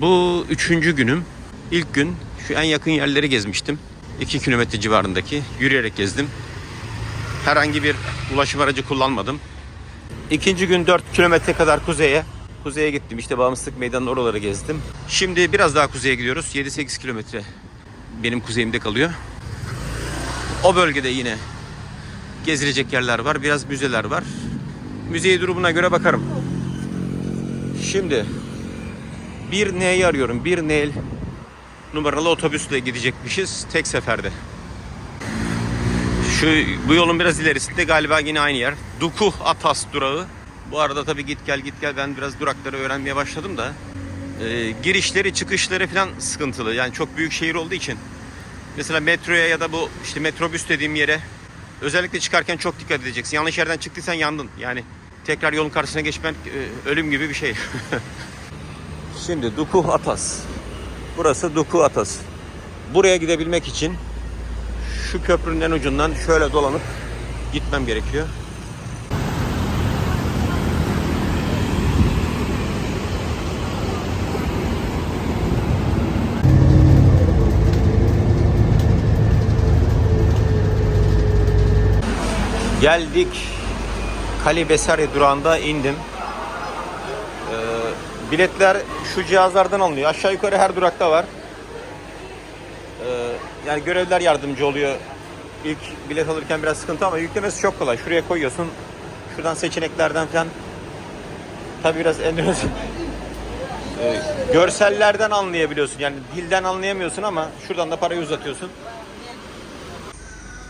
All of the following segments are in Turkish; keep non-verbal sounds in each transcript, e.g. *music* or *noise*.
Bu üçüncü günüm. İlk gün şu en yakın yerleri gezmiştim. 2 kilometre civarındaki. Yürüyerek gezdim. Herhangi bir ulaşım aracı kullanmadım. İkinci gün 4 kilometre kadar kuzeye. Kuzeye gittim. İşte Bağımsızlık Meydanı'nın oraları gezdim. Şimdi biraz daha kuzeye gidiyoruz. 7-8 kilometre benim kuzeyimde kalıyor. O bölgede yine gezilecek yerler var. Biraz müzeler var. Müzeyi durumuna göre bakarım. Şimdi bir N'yi arıyorum. Bir N numaralı otobüsle gidecekmişiz tek seferde. Şu bu yolun biraz ilerisinde galiba yine aynı yer. Duku Atas durağı. Bu arada tabii git gel git gel ben biraz durakları öğrenmeye başladım da e, girişleri çıkışları falan sıkıntılı. Yani çok büyük şehir olduğu için. Mesela metroya ya da bu işte metrobüs dediğim yere özellikle çıkarken çok dikkat edeceksin. Yanlış yerden çıktıysan yandın. Yani tekrar yolun karşısına geçmen e, ölüm gibi bir şey. *laughs* Şimdi Duku Atas. Burası Duku Atas. Buraya gidebilmek için şu köprünün en ucundan şöyle dolanıp gitmem gerekiyor. Geldik. Kalibesari durağında indim. Biletler şu cihazlardan alınıyor. Aşağı yukarı her durakta var. Ee, yani görevliler yardımcı oluyor. İlk bilet alırken biraz sıkıntı ama yüklemesi çok kolay. Şuraya koyuyorsun. Şuradan seçeneklerden falan. Tabi biraz Endonezya. *laughs* Ee, görsellerden anlayabiliyorsun. Yani dilden anlayamıyorsun ama şuradan da parayı uzatıyorsun.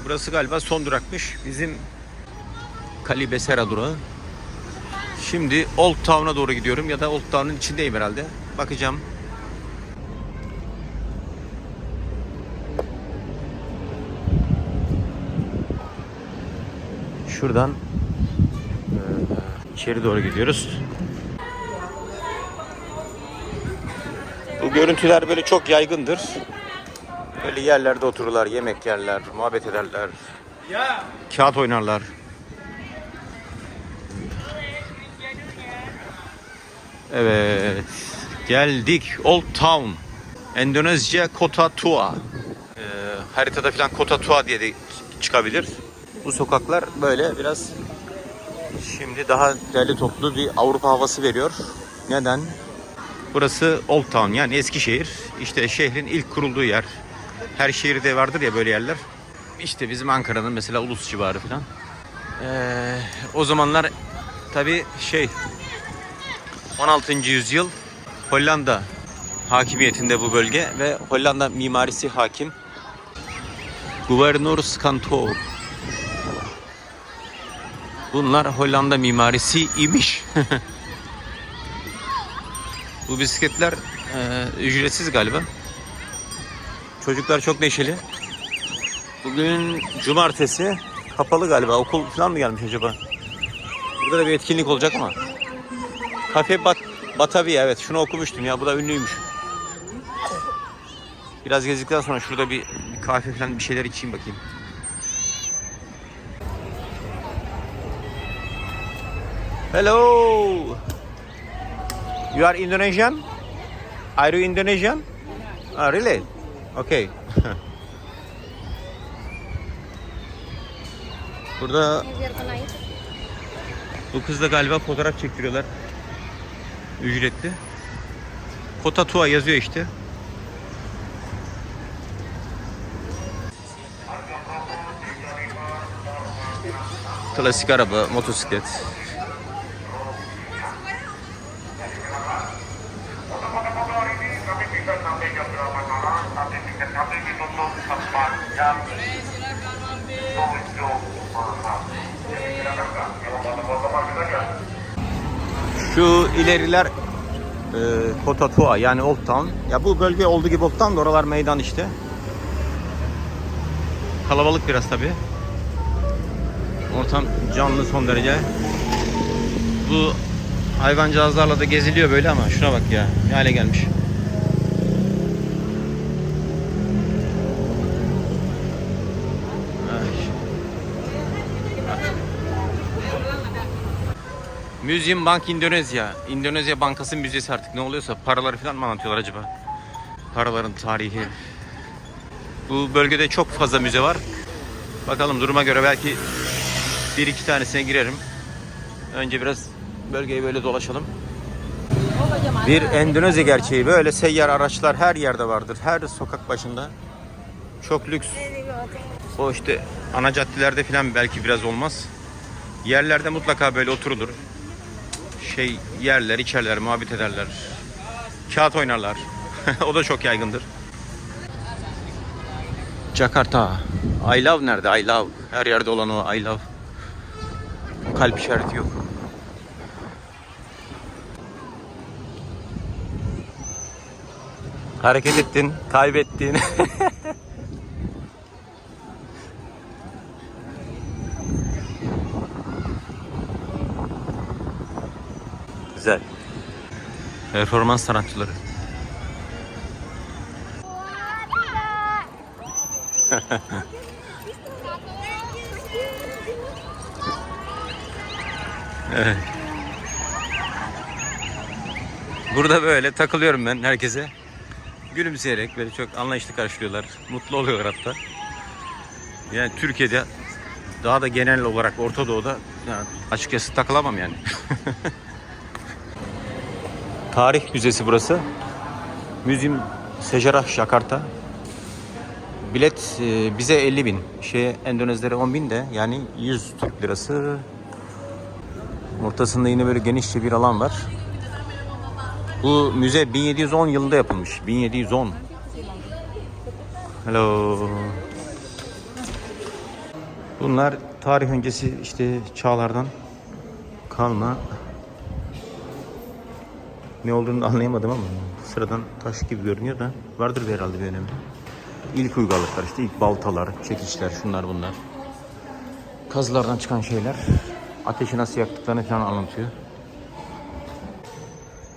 Burası galiba son durakmış. Bizim Kalibesera durağı. Şimdi Old Town'a doğru gidiyorum ya da Old Town'un içindeyim herhalde. Bakacağım. Şuradan eee, içeri doğru gidiyoruz. Bu görüntüler böyle çok yaygındır. Böyle yerlerde otururlar, yemek yerler, muhabbet ederler. Kağıt oynarlar. Evet. Geldik Old Town. Endonezya Kota Tua. Ee, haritada falan Kota Tua diye de çıkabilir. Bu sokaklar böyle biraz şimdi daha değerli toplu bir Avrupa havası veriyor. Neden? Burası Old Town yani Eskişehir. İşte şehrin ilk kurulduğu yer. Her şehirde vardır ya böyle yerler. İşte bizim Ankara'nın mesela Ulus civarı falan. Ee, o zamanlar tabi şey 16. yüzyıl Hollanda hakimiyetinde bu bölge ve Hollanda mimarisi hakim. Gouverneurskantoor. Bunlar Hollanda mimarisi imiş. *laughs* bu bisikletler e, ücretsiz galiba. Çocuklar çok neşeli. Bugün cumartesi kapalı galiba. Okul falan mı gelmiş acaba? Burada da bir etkinlik olacak ama. Kafe Bat Batavia evet şunu okumuştum ya bu da ünlüymüş. Biraz gezdikten sonra şurada bir, bir kahve falan bir şeyler içeyim bakayım. Hello. You are Indonesian? Are you Indonesian? Ah, really? Okay. *laughs* Burada bu kızla galiba fotoğraf çektiriyorlar. Ücretli. Kota Tua yazıyor işte. Klasik araba, motosiklet. Şu ileriler e, Kota Tua yani Old Town. Ya bu bölge olduğu gibi Old Town da oralar meydan işte. Kalabalık biraz tabi. Ortam canlı son derece. Bu hayvancağızlarla da geziliyor böyle ama şuna bak ya ne hale gelmiş. Museum Bank Endonezya. Endonezya Bankası Müzesi artık ne oluyorsa paraları falan mı anlatıyorlar acaba? Paraların tarihi. Bu bölgede çok fazla müze var. Bakalım duruma göre belki bir iki tanesine girerim. Önce biraz bölgeyi böyle dolaşalım. Bir Endonezya gerçeği. Böyle seyyar araçlar her yerde vardır. Her sokak başında. Çok lüks. O işte ana caddelerde falan belki biraz olmaz. Yerlerde mutlaka böyle oturulur. Şey yerler, içerler, muhabbet ederler. Kağıt oynarlar. *laughs* o da çok yaygındır. Jakarta. I love nerede? I love. Her yerde olan o I love. Kalp işareti yok. Hareket ettin, kaybettin. *laughs* Güzel. Performans sanatçıları. Burada böyle takılıyorum ben herkese. Gülümseyerek böyle çok anlayışlı karşılıyorlar. Mutlu oluyorlar hatta. Yani Türkiye'de daha da genel olarak Orta Doğu'da yani açıkçası takılamam yani. *laughs* Tarih Müzesi burası. Müzium Sejarah Jakarta. Bilet e, bize 50 bin. Şeye Endonezlere 10 bin de yani 100 Türk lirası. Ortasında yine böyle genişçe bir alan var. Bu müze 1710 yılında yapılmış. 1710. Hello. Bunlar tarih öncesi işte çağlardan kalma ne olduğunu anlayamadım ama sıradan taş gibi görünüyor da vardır bir herhalde bir önemi. İlk uygarlıklar işte ilk baltalar, çekiçler, şunlar bunlar. Kazılardan çıkan şeyler. Ateşi nasıl yaktıklarını falan anlatıyor.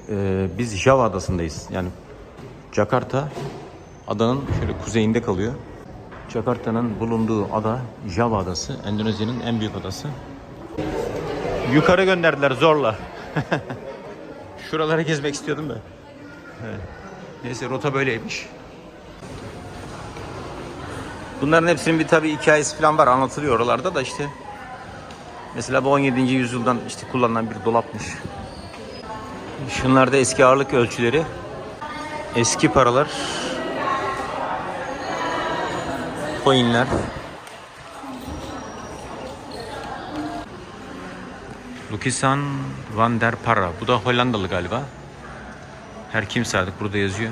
Ee, biz Java adasındayız. Yani Jakarta adanın şöyle kuzeyinde kalıyor. Jakarta'nın bulunduğu ada Java adası. Endonezya'nın en büyük adası. Yukarı gönderdiler zorla. *laughs* Şuraları gezmek istiyordum da. Neyse rota böyleymiş. Bunların hepsinin bir tabii hikayesi falan var anlatılıyor oralarda da işte. Mesela bu 17. yüzyıldan işte kullanılan bir dolapmış. Şunlar da eski ağırlık ölçüleri. Eski paralar. Coinler. Lukisan van der Parra. Bu da Hollandalı galiba. Her kimse artık burada yazıyor.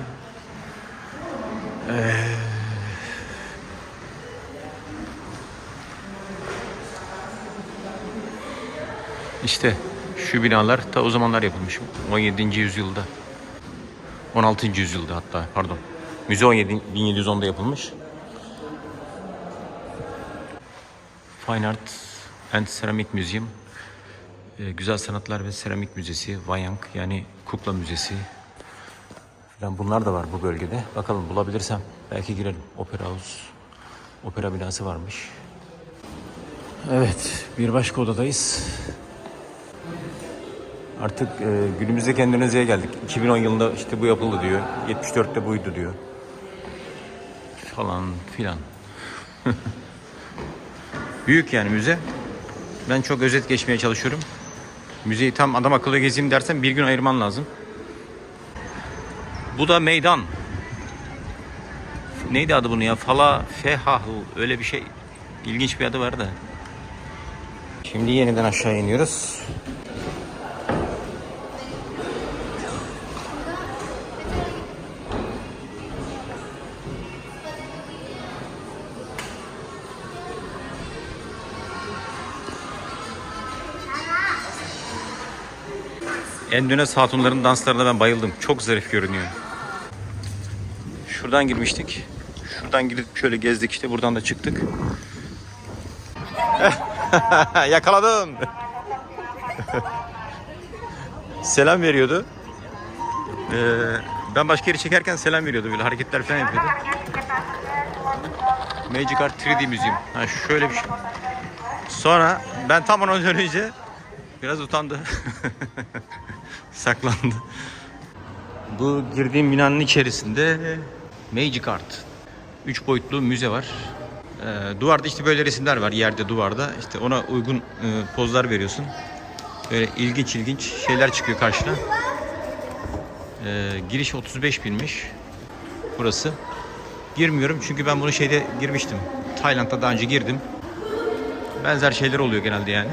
Ee, İşte şu binalar ta o zamanlar yapılmış. 17. yüzyılda. 16. yüzyılda hatta pardon. Müze 17 1710'da yapılmış. Fine Art and Ceramic Museum. Ee, Güzel Sanatlar ve Seramik Müzesi, Wayang yani Kukla Müzesi. Falan bunlar da var bu bölgede. Bakalım bulabilirsem belki girelim. Opera House, opera binası varmış. Evet, bir başka odadayız. Artık e, günümüzdeki Endonezya'ya geldik. 2010 yılında işte bu yapıldı diyor. 74'te buydu diyor. Falan filan. *laughs* Büyük yani müze. Ben çok özet geçmeye çalışıyorum. Müzeyi tam adam akıllı gezeyim dersen bir gün ayırman lazım. Bu da meydan. Neydi adı bunu ya? Fala Fehahl öyle bir şey. İlginç bir adı var da. Şimdi yeniden aşağı iniyoruz. Endonez hatunların danslarına ben bayıldım. Çok zarif görünüyor. Şuradan girmiştik. Şuradan gidip şöyle gezdik işte buradan da çıktık. *laughs* Yakaladım. *laughs* selam veriyordu. Ee, ben başka yeri çekerken selam veriyordu böyle hareketler falan yapıyordu. Magic Art 3D Museum. Ha şöyle bir şey. Sonra ben tam ona dönünce Biraz utandı. *laughs* Saklandı. Bu girdiğim binanın içerisinde Magic Art. Üç boyutlu müze var. Ee, duvarda işte böyle resimler var yerde duvarda. İşte ona uygun e, pozlar veriyorsun. Böyle ilginç ilginç şeyler çıkıyor karşına. Ee, giriş 35 binmiş. Burası. Girmiyorum çünkü ben bunu şeyde girmiştim. Tayland'da daha önce girdim. Benzer şeyler oluyor genelde yani.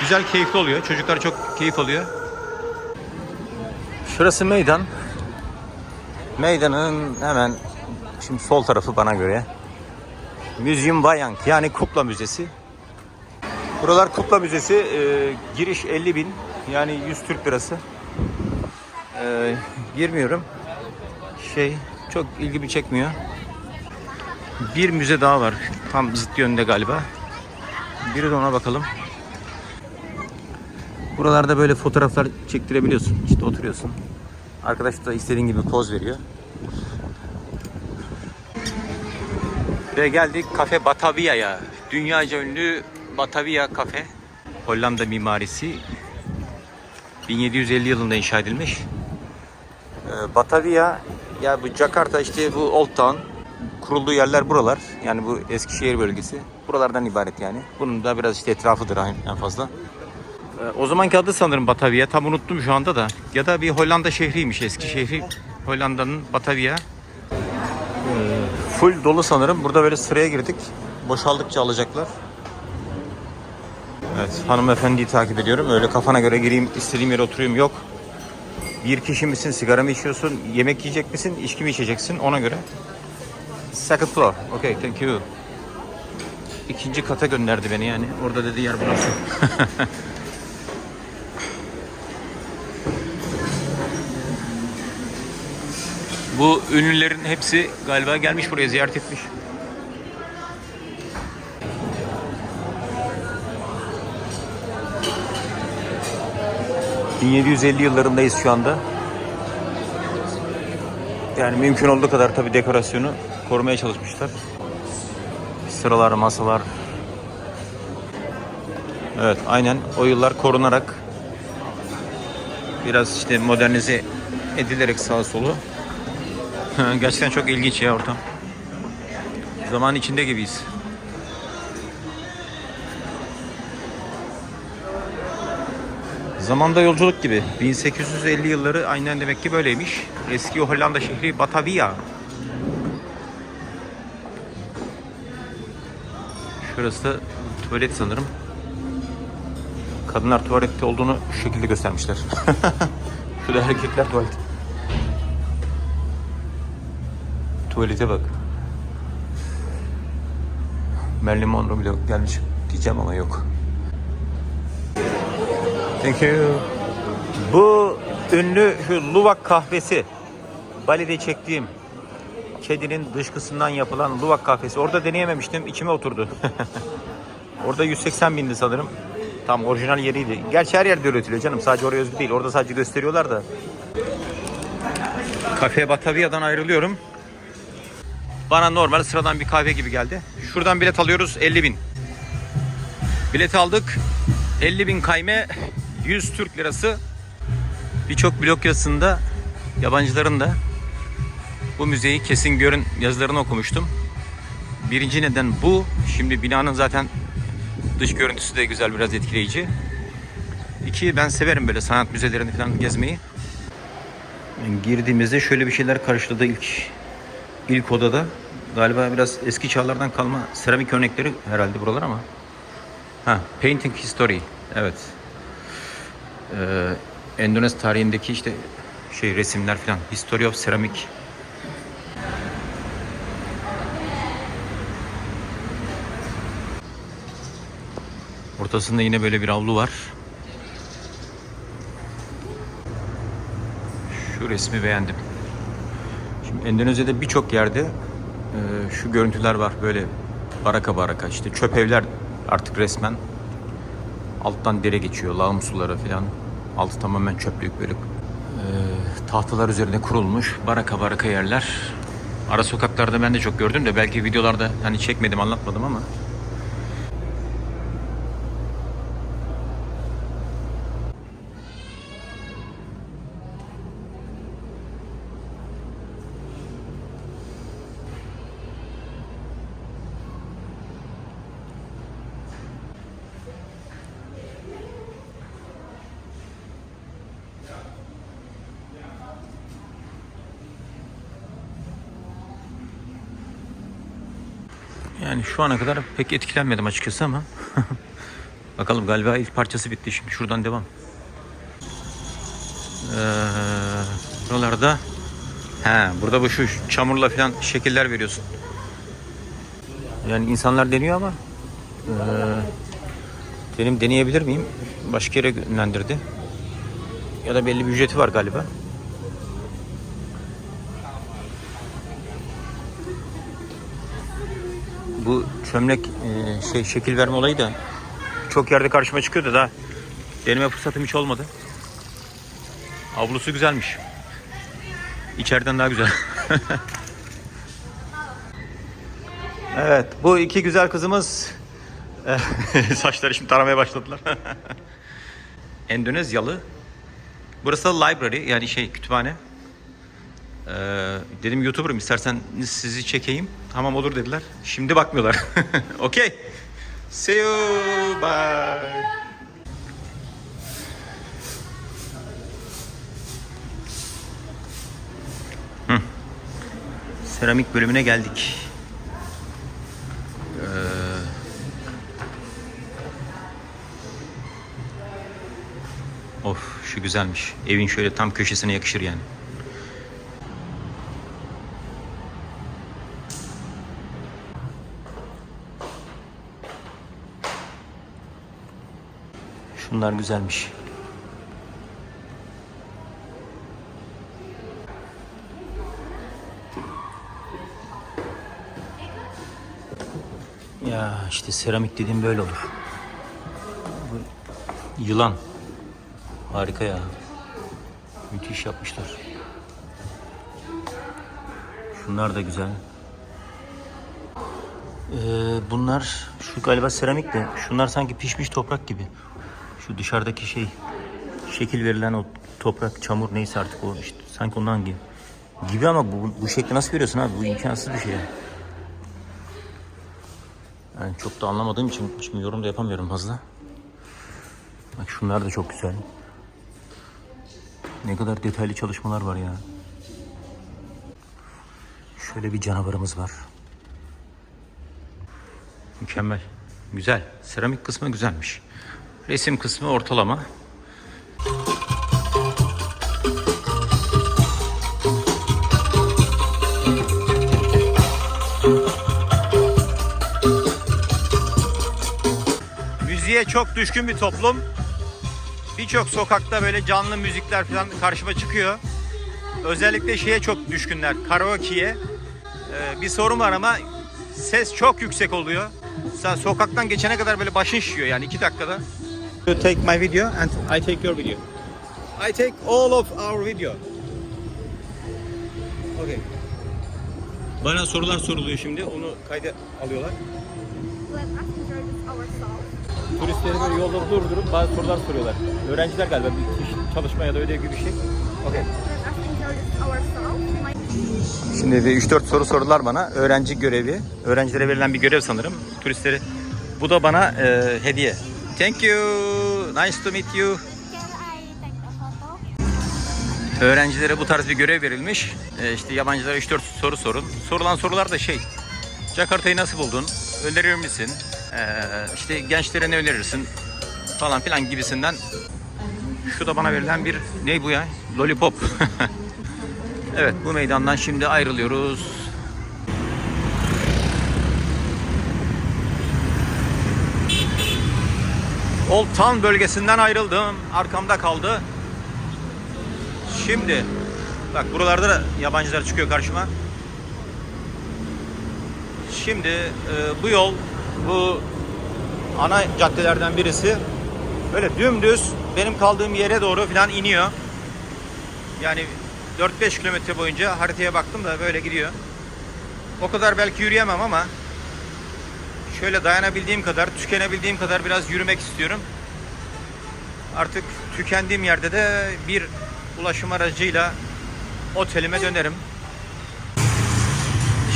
Güzel, keyifli oluyor. Çocuklar çok keyif alıyor. Şurası meydan. Meydanın hemen şimdi sol tarafı bana göre. Museum Bayang yani Kukla Müzesi. Buralar Kukla Müzesi. Ee, giriş 50 bin yani 100 Türk lirası. Ee, girmiyorum. Şey çok ilgimi çekmiyor. Bir müze daha var. Tam zıt yönde galiba. Biri de ona bakalım. Buralarda böyle fotoğraflar çektirebiliyorsun. İşte oturuyorsun. Arkadaş da istediğin gibi poz veriyor. Ve geldik Kafe Batavia'ya. Dünyaca ünlü Batavia Kafe. Hollanda mimarisi. 1750 yılında inşa edilmiş. Ee, Batavia ya bu Jakarta işte bu Old Town kurulduğu yerler buralar. Yani bu Eskişehir bölgesi. Buralardan ibaret yani. Bunun da biraz işte etrafıdır en fazla. Ee, O zamanki adı sanırım Batavia. Tam unuttum şu anda da. Ya da bir Hollanda şehriymiş eski şehri. Hollanda'nın Batavia. Ee, full dolu sanırım. Burada böyle sıraya girdik. Boşaldıkça alacaklar. Evet hanımefendiyi takip ediyorum. Öyle kafana göre gireyim istediğim yere oturayım yok. Bir kişi misin, sigara mı içiyorsun, yemek yiyecek misin, içki mi içeceksin ona göre. Second floor. Okay, thank you. İkinci kata gönderdi beni yani. Orada dedi yer burası. *laughs* Bu ünlülerin hepsi galiba gelmiş buraya ziyaret etmiş. ...1750 yıllarındayız şu anda. Yani mümkün olduğu kadar tabii dekorasyonu korumaya çalışmışlar. Sıralar, masalar. Evet, aynen o yıllar korunarak biraz işte modernize edilerek sağa solu *laughs* Gerçekten çok ilginç ya ortam. Zaman içinde gibiyiz. Zamanda yolculuk gibi. 1850 yılları aynen demek ki böyleymiş. Eski Hollanda şehri Batavia. Şurası da tuvalet sanırım. Kadınlar tuvalette olduğunu şu şekilde göstermişler. *laughs* Şurada erkekler tuvalet. Tuvalete bak. Marilyn Monroe bile gelmiş diyeceğim ama yok. Thank you. Bu ünlü şu Luwak kahvesi. Bali'de çektiğim kedinin dışkısından yapılan Luwak kahvesi. Orada deneyememiştim. içime oturdu. *laughs* Orada 180 bindi sanırım. Tam orijinal yeriydi. Gerçi her yerde üretiliyor canım. Sadece oraya özgü değil. Orada sadece gösteriyorlar da. Kafe Batavia'dan ayrılıyorum. Bana normal sıradan bir kahve gibi geldi. Şuradan bilet alıyoruz 50 bin. Bilet aldık. 50 bin kayme 100 Türk lirası. Birçok blog yazısında yabancıların da bu müzeyi kesin görün yazılarını okumuştum. Birinci neden bu. Şimdi binanın zaten dış görüntüsü de güzel biraz etkileyici. İki ben severim böyle sanat müzelerini falan gezmeyi. Girdiğimizde şöyle bir şeyler karşıladı ilk ilk odada. Galiba biraz eski çağlardan kalma seramik örnekleri herhalde buralar ama. Ha, Painting History. Evet. Ee, Endonez tarihindeki işte şey resimler falan. History of Ceramic. Ortasında yine böyle bir avlu var. Şu resmi beğendim. Endonezya'da birçok yerde e, şu görüntüler var böyle baraka baraka işte çöp evler artık resmen alttan dere geçiyor lağım suları falan. Altı tamamen çöplük böyle e, tahtalar üzerine kurulmuş baraka baraka yerler. Ara sokaklarda ben de çok gördüm de belki videolarda hani çekmedim anlatmadım ama Yani şu ana kadar pek etkilenmedim açıkçası ama *laughs* bakalım galiba ilk parçası bitti şimdi şuradan devam. Ee, buralarda he burada bu şu çamurla falan şekiller veriyorsun. Yani insanlar deniyor ama ee, benim deneyebilir miyim? Başka yere yönlendirdi. Ya da belli bir ücreti var galiba. Bu çömlek e, şey şekil verme olayı da çok yerde karşıma çıkıyordu da deneme fırsatım hiç olmadı. Avlusu güzelmiş. İçeriden daha güzel. *laughs* evet, bu iki güzel kızımız *laughs* saçları şimdi taramaya başladılar. *laughs* Endonezyalı. Burası da library yani şey kütüphane. Ee, dedim YouTuber'ım istersen sizi çekeyim. Tamam olur dediler. Şimdi bakmıyorlar. *laughs* Okey. See you. Bye. Hı. Seramik bölümüne geldik. Ee, Of şu güzelmiş. Evin şöyle tam köşesine yakışır yani. Şunlar güzelmiş. Ya işte seramik dediğim böyle olur. Yılan. Harika ya. Müthiş yapmışlar. Şunlar da güzel. Ee, bunlar şu galiba seramik de şunlar sanki pişmiş toprak gibi. Şu dışarıdaki şey şekil verilen o toprak, çamur neyse artık o işte sanki ondan gibi. Gibi ama bu, bu şekli nasıl veriyorsun abi? Bu imkansız bir şey. Yani. çok da anlamadığım için şimdi yorum da yapamıyorum fazla. Bak şunlar da çok güzel. Ne kadar detaylı çalışmalar var ya. Şöyle bir canavarımız var. Mükemmel. Güzel. Seramik kısmı güzelmiş. Resim kısmı ortalama. Müziğe çok düşkün bir toplum. Birçok sokakta böyle canlı müzikler falan karşıma çıkıyor. Özellikle şeye çok düşkünler, karaoke'ye. Ee, bir sorun var ama ses çok yüksek oluyor. Sen sokaktan geçene kadar böyle başın şişiyor yani iki dakikada. You take my video and I take your video. I take all of our video. Okay. Bana sorular soruluyor şimdi. Onu kayda alıyorlar. Turistleri böyle yolda durdurup bazı sorular soruyorlar. Öğrenciler galiba bir iş, çalışma ya da ödev gibi bir şey. Okay. Şimdi bir 3-4 soru sordular bana. Öğrenci görevi. Öğrencilere verilen bir görev sanırım. Turistleri. Bu da bana e, hediye. Thank you. Nice to meet you. Öğrencilere bu tarz bir görev verilmiş. E, işte yabancılara 3-4 soru sorun. Sorulan sorular da şey. Jakarta'yı nasıl buldun? Önerir misin? E, işte gençlere ne önerirsin? Falan filan gibisinden. Şu da bana verilen bir ne bu ya? Lollipop. *laughs* evet bu meydandan şimdi ayrılıyoruz. Old Town bölgesinden ayrıldım. Arkamda kaldı. Şimdi bak buralarda da yabancılar çıkıyor karşıma. Şimdi e, bu yol bu ana caddelerden birisi böyle dümdüz benim kaldığım yere doğru falan iniyor. Yani 4-5 kilometre boyunca haritaya baktım da böyle gidiyor. O kadar belki yürüyemem ama şöyle dayanabildiğim kadar, tükenebildiğim kadar biraz yürümek istiyorum. Artık tükendiğim yerde de bir ulaşım aracıyla otelime dönerim.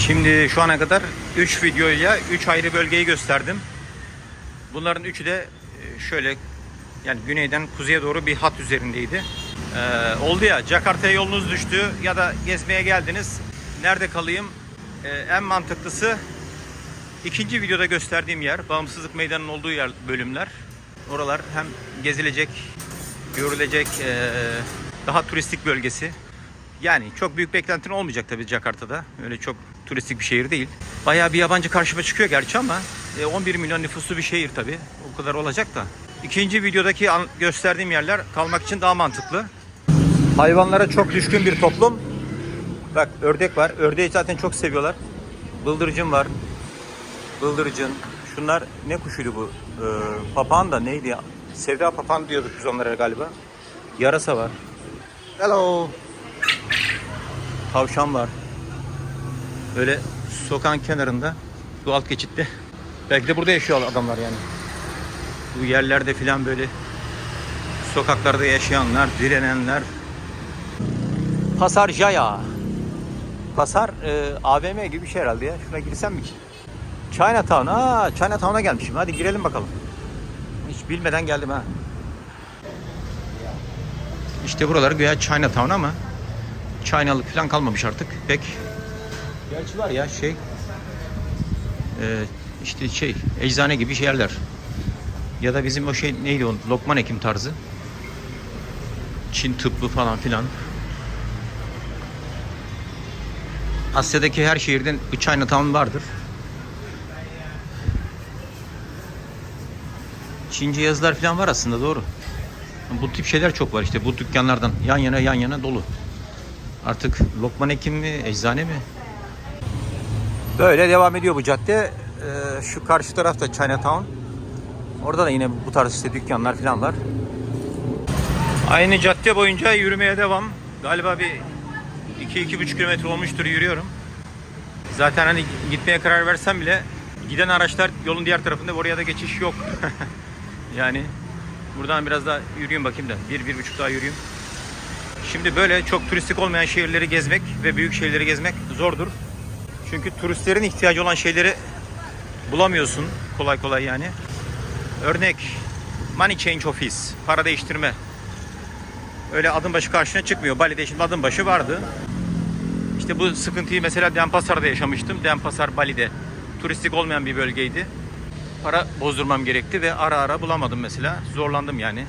Şimdi şu ana kadar 3 videoyla 3 ayrı bölgeyi gösterdim. Bunların üçü de e, şöyle yani güneyden kuzeye doğru bir hat üzerindeydi. Ee, oldu ya Jakarta'ya yolunuz düştü ya da gezmeye geldiniz. Nerede kalayım? Ee, en mantıklısı İkinci videoda gösterdiğim yer Bağımsızlık Meydanı'nın olduğu yer bölümler. Oralar hem gezilecek, görülecek daha turistik bölgesi. Yani çok büyük beklentin olmayacak tabii Jakarta'da. Öyle çok turistik bir şehir değil. Bayağı bir yabancı karşıma çıkıyor gerçi ama e, 11 milyon nüfuslu bir şehir tabii. O kadar olacak da. İkinci videodaki gösterdiğim yerler kalmak için daha mantıklı. Hayvanlara çok düşkün bir toplum. Bak ördek var. Ördeği zaten çok seviyorlar. Bıldırcın var. Bıldırcın. Şunlar ne kuşuydu bu? Ee, papağan da neydi ya? Sevda papağan diyorduk biz onlara galiba. Yarasa var. Hello. Tavşan var. Böyle sokağın kenarında. Bu alt geçitte. Belki de burada yaşıyor adamlar yani. Bu yerlerde filan böyle sokaklarda yaşayanlar, direnenler. Pasar Jaya. Pasar e, AVM gibi bir şey herhalde ya. Şuna girsem mi ki? Chinatown. Aa, Chinatown'a gelmişim. Hadi girelim bakalım. Hiç bilmeden geldim ha. İşte buralar güya Chinatown ama Chinalık falan kalmamış artık pek. Gerçi var ya şey e, işte şey eczane gibi şeyler. Ya da bizim o şey neydi o Lokman Hekim tarzı. Çin tıbbı falan filan. Asya'daki her şehirden bir Chinatown vardır. Çince yazılar falan var aslında doğru. Bu tip şeyler çok var işte bu dükkanlardan yan yana yan yana dolu. Artık Lokman Hekim mi, eczane mi? Böyle devam ediyor bu cadde. Ee, şu karşı tarafta Chinatown. Orada da yine bu tarz işte dükkanlar falan var. Aynı cadde boyunca yürümeye devam. Galiba bir 2-2,5 kilometre olmuştur yürüyorum. Zaten hani gitmeye karar versem bile giden araçlar yolun diğer tarafında oraya da geçiş yok. *laughs* yani buradan biraz daha yürüyeyim bakayım da. Bir, bir buçuk daha yürüyeyim. Şimdi böyle çok turistik olmayan şehirleri gezmek ve büyük şehirleri gezmek zordur. Çünkü turistlerin ihtiyacı olan şeyleri bulamıyorsun kolay kolay yani. Örnek money change office, para değiştirme. Öyle adım başı karşına çıkmıyor. Bali'de şimdi adım başı vardı. İşte bu sıkıntıyı mesela Denpasar'da yaşamıştım. Denpasar Bali'de turistik olmayan bir bölgeydi. Para bozdurmam gerekti ve ara ara bulamadım mesela. Zorlandım yani.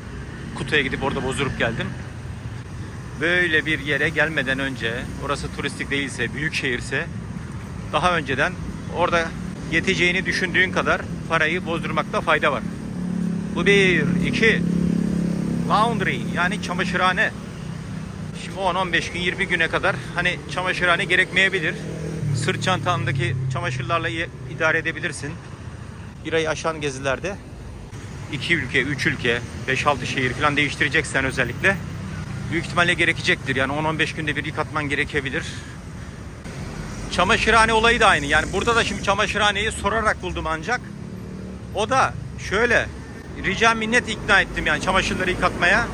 Kutuya gidip orada bozdurup geldim. Böyle bir yere gelmeden önce, orası turistik değilse, büyük şehirse daha önceden orada yeteceğini düşündüğün kadar parayı bozdurmakta fayda var. Bu bir, iki, laundry yani çamaşırhane. Şimdi 10-15 gün 20 güne kadar hani çamaşırhane gerekmeyebilir. Sırt çantandaki çamaşırlarla idare edebilirsin. Bir ay aşan gezilerde 2 ülke, 3 ülke, 5-6 şehir falan değiştireceksen özellikle büyük ihtimalle gerekecektir. Yani 10-15 günde bir yıkatman gerekebilir. Çamaşırhane olayı da aynı. Yani burada da şimdi çamaşırhaneyi sorarak buldum ancak. O da şöyle rica minnet ikna ettim yani çamaşırları yıkatmaya.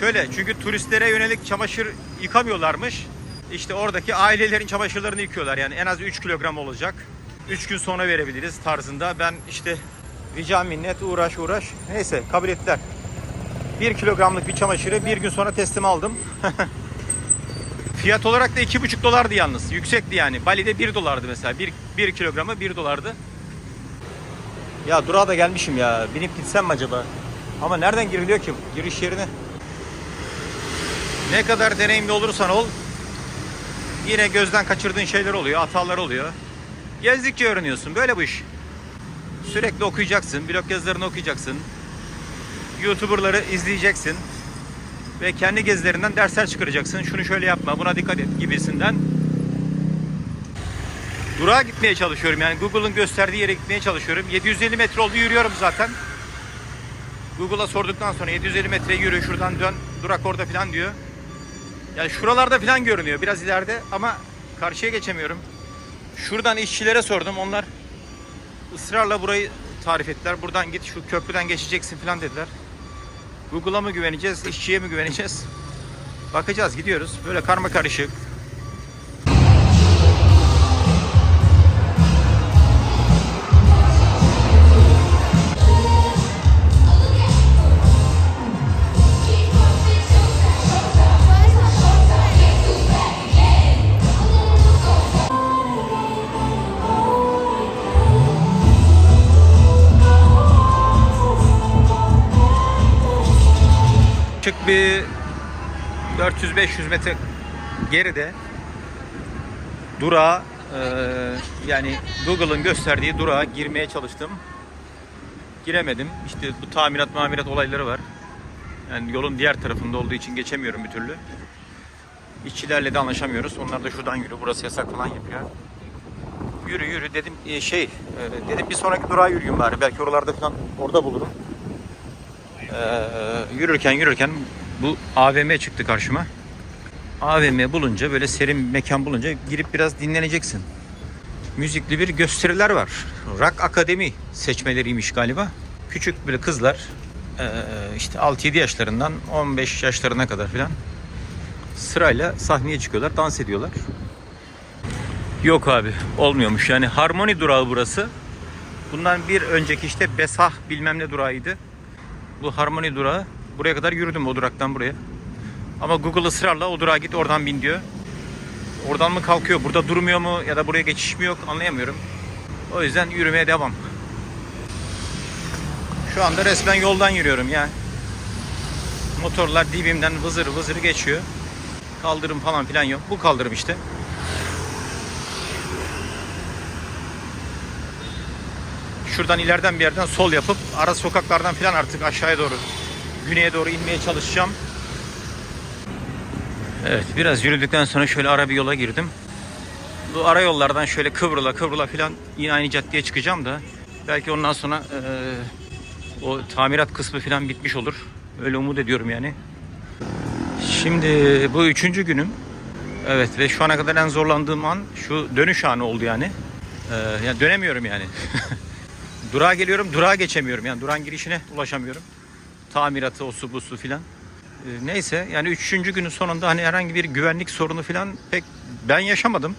Şöyle çünkü turistlere yönelik çamaşır yıkamıyorlarmış. İşte oradaki ailelerin çamaşırlarını yıkıyorlar. Yani en az 3 kilogram olacak. 3 gün sonra verebiliriz tarzında. Ben işte rica minnet uğraş uğraş. Neyse kabul ettiler. 1 kilogramlık bir çamaşırı bir gün sonra teslim aldım. *laughs* Fiyat olarak da 2,5 dolardı yalnız. Yüksekti yani. Bali'de 1 dolardı mesela. 1, 1 kilogramı 1 dolardı. Ya durağa da gelmişim ya. Binip gitsem mi acaba? Ama nereden giriliyor ki giriş yerine? Ne kadar deneyimli olursan ol yine gözden kaçırdığın şeyler oluyor, hatalar oluyor. Gezdikçe öğreniyorsun. Böyle bu iş. Sürekli okuyacaksın, blog yazılarını okuyacaksın. YouTuber'ları izleyeceksin. Ve kendi gezilerinden dersler çıkaracaksın. Şunu şöyle yapma, buna dikkat et gibisinden. Durağa gitmeye çalışıyorum. Yani Google'ın gösterdiği yere gitmeye çalışıyorum. 750 metre oldu yürüyorum zaten. Google'a sorduktan sonra 750 metre yürü şuradan dön durak orada falan diyor. Yani şuralarda falan görünüyor biraz ileride ama karşıya geçemiyorum. Şuradan işçilere sordum onlar ısrarla burayı tarif ettiler. Buradan git şu köprüden geçeceksin falan dediler. Google'a mı güveneceğiz, işçiye mi güveneceğiz? Bakacağız, gidiyoruz. Böyle karma karışık. 400-500 metre geride durağa e, yani Google'ın gösterdiği durağa girmeye çalıştım. Giremedim. İşte bu tamirat mamirat olayları var. Yani yolun diğer tarafında olduğu için geçemiyorum bir türlü. İşçilerle de anlaşamıyoruz. Onlar da şuradan yürü burası yasak falan yapıyor. Yürü yürü dedim e, şey e, dedim bir sonraki durağa yürüyeyim bari. Belki oralarda falan orada bulurum. Ee, yürürken yürürken bu AVM çıktı karşıma. AVM bulunca böyle serin mekan bulunca girip biraz dinleneceksin. Müzikli bir gösteriler var. Rock Akademi seçmeleriymiş galiba. Küçük böyle kızlar ee, işte 6-7 yaşlarından 15 yaşlarına kadar filan sırayla sahneye çıkıyorlar, dans ediyorlar. Yok abi olmuyormuş yani harmoni durağı burası. Bundan bir önceki işte Besah bilmem ne durağıydı. Bu harmoni durağı. Buraya kadar yürüdüm o duraktan buraya. Ama Google ısrarla o durağa git oradan bin diyor. Oradan mı kalkıyor, burada durmuyor mu ya da buraya geçiş mi yok anlayamıyorum. O yüzden yürümeye devam. Şu anda resmen yoldan yürüyorum ya. Motorlar dibimden vızır vızır geçiyor. Kaldırım falan filan yok. Bu kaldırım işte. Şuradan ileriden bir yerden sol yapıp ara sokaklardan filan artık aşağıya doğru güneye doğru inmeye çalışacağım. Evet biraz yürüdükten sonra şöyle ara bir yola girdim. Bu ara yollardan şöyle kıvrıla kıvrıla filan yine aynı caddeye çıkacağım da belki ondan sonra eee, o tamirat kısmı filan bitmiş olur. Öyle umut ediyorum yani. Şimdi bu üçüncü günüm. Evet ve şu ana kadar en zorlandığım an şu dönüş anı oldu yani. Ee, yani dönemiyorum yani. *laughs* durağa geliyorum, durağa geçemiyorum. Yani durağın girişine ulaşamıyorum. Tamiratı, o su bu su filan. Ee, neyse yani üçüncü günün sonunda hani herhangi bir güvenlik sorunu filan pek ben yaşamadım.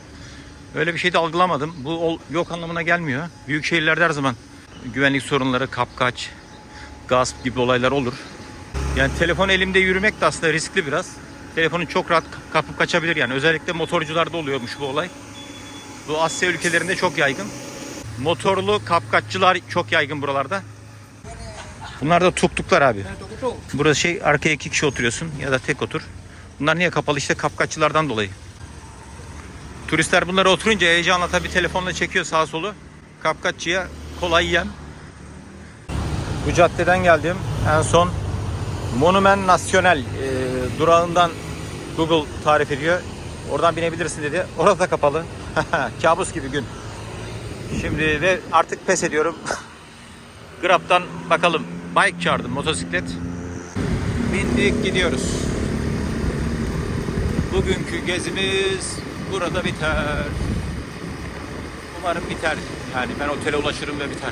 Öyle bir şey de algılamadım. Bu yok anlamına gelmiyor. Büyük şehirlerde her zaman güvenlik sorunları, kapkaç, gasp gibi olaylar olur. Yani telefon elimde yürümek de aslında riskli biraz. Telefonun çok rahat kapıp kaçabilir yani. Özellikle motorcularda oluyormuş bu olay. Bu Asya ülkelerinde çok yaygın. Motorlu kapkaççılar çok yaygın buralarda. Bunlar da tuktuklar abi. Burası şey arkaya iki kişi oturuyorsun ya da tek otur. Bunlar niye kapalı işte kapkaççılardan dolayı. Turistler bunlara oturunca heyecanla tabii telefonla çekiyor sağa solu. Kapkaççıya kolay yem. Bu caddeden geldim. En son Monument National e, durağından Google tarif ediyor. Oradan binebilirsin dedi. Orası da kapalı. *laughs* Kabus gibi gün. Şimdi de artık pes ediyorum. *laughs* Grab'dan bakalım. Bike çağırdım motosiklet. Bindik gidiyoruz. Bugünkü gezimiz burada biter. Umarım biter. Yani ben otele ulaşırım ve biter.